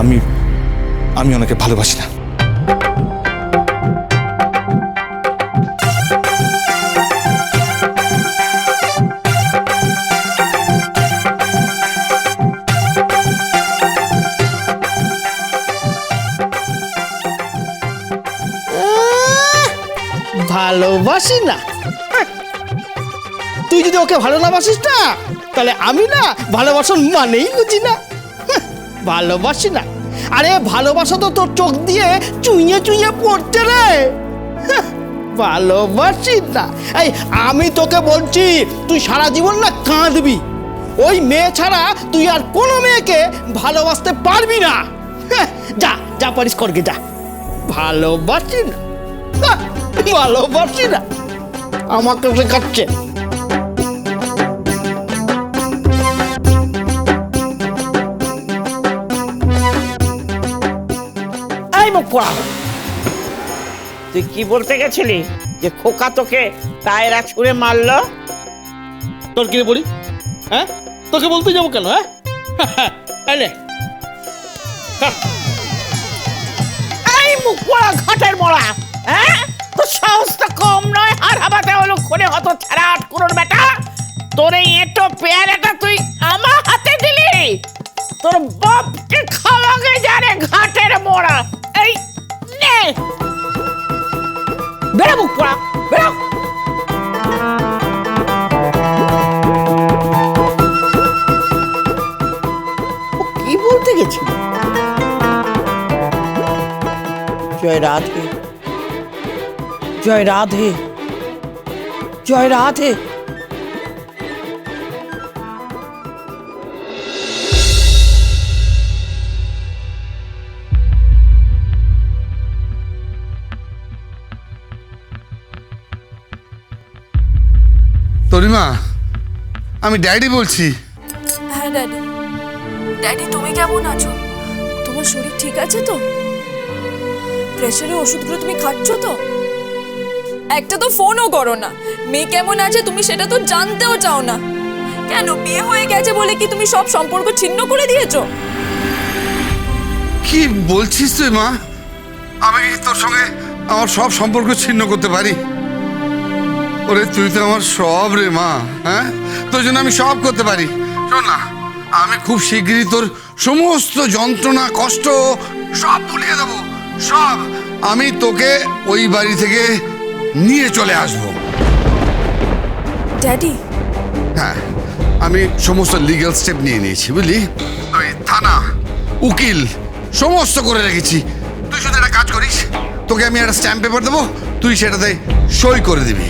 আমি আমি ওনাকে ভালোবাসি না। ভালোবাসি না? হ্যাঁ। তুই যদি ওকে ভালো না বাসিস না, তাহলে আমি না ভালোবাসন মানেই বুঝি না। ভালোবাসি না। আরে ভালোবাসা তো তোর চোখ দিয়ে চুইয়ে চুইয়ে পড়ছে রে। ভালোবাসি না। এই আমি তোকে বলছি তুই সারা জীবন না কাঁদবি। ওই মেয়ে ছাড়া তুই আর কোনো মেয়েকে ভালোবাসতে পারবি না। যা যা পারিস করগে যা। ভালোবাসি না, ভালোবাসি না। আমাকে শেখাচ্ছে। মুখ তুই কি বলতে গেছিলি যে খোকা তোকে টায়রা ছুঁড়ে মারলো? তোর কিনে বলি হ্যাঁ? তোকে বলতে যাব কেন হ্যাঁ? এলে এই মুখ পোড়া ঘাটের মোড়া হ্যাঁ? তোর সাহস তো কম নয় আর হাবাতে হলো খনে হতো ছাড়া আট কুড়োর বেটা তোর এই এটো পেয়ারাটা তুই আমার হাতে দিলি। তোর বাপকে খাওয়াগে জানে ঘাটের মোড়া বেড়া মুখ পোড়া বেড়া। ও কি বলতে গেছিল? জয় রাধে। জয় রাধে। জয় রাধে। তরিমা আমি ড্যাডি বলছি। হ্যাঁ ড্যাডি। ড্যাডি তুমি কেমন আছো? তোমার শরীর ঠিক আছে তো? প্রেশারের ওষুধগুলো তুমি খাচ্ছ তো? একটা তো ফোনও করো না। মেয়ে কেমন আছে তুমি সেটা তো জানতেও চাও না। কেন বিয়ে হয়ে গেছে বলে কি তুমি সব সম্পর্ক ছিন্ন করে দিয়েছ? কি বলছিস তুই মা? আমি তোর সঙ্গে আমার সব সম্পর্ক ছিন্ন করতে পারি? ওরে তুই তো আমার সব রে মা হ্যাঁ? তোর জন্য আমি সব করতে পারি। শোন না আমি খুব শীঘ্রই তোর সমস্ত যন্ত্রণা কষ্ট সব ভুলিয়ে দেবো। সব আমি তোকে ওই বাড়ি থেকে নিয়ে চলে আসব। ড্যাডি? হ্যাঁ আমি সমস্ত লিগ্যাল স্টেপ নিয়ে নিয়েছি বুঝলি? ওই থানা উকিল সমস্ত করে রেখেছি। তুই শুধু একটা কাজ করিস তোকে আমি একটা স্ট্যাম্প পেপার দেবো তুই সেটাতে সই করে দিবি।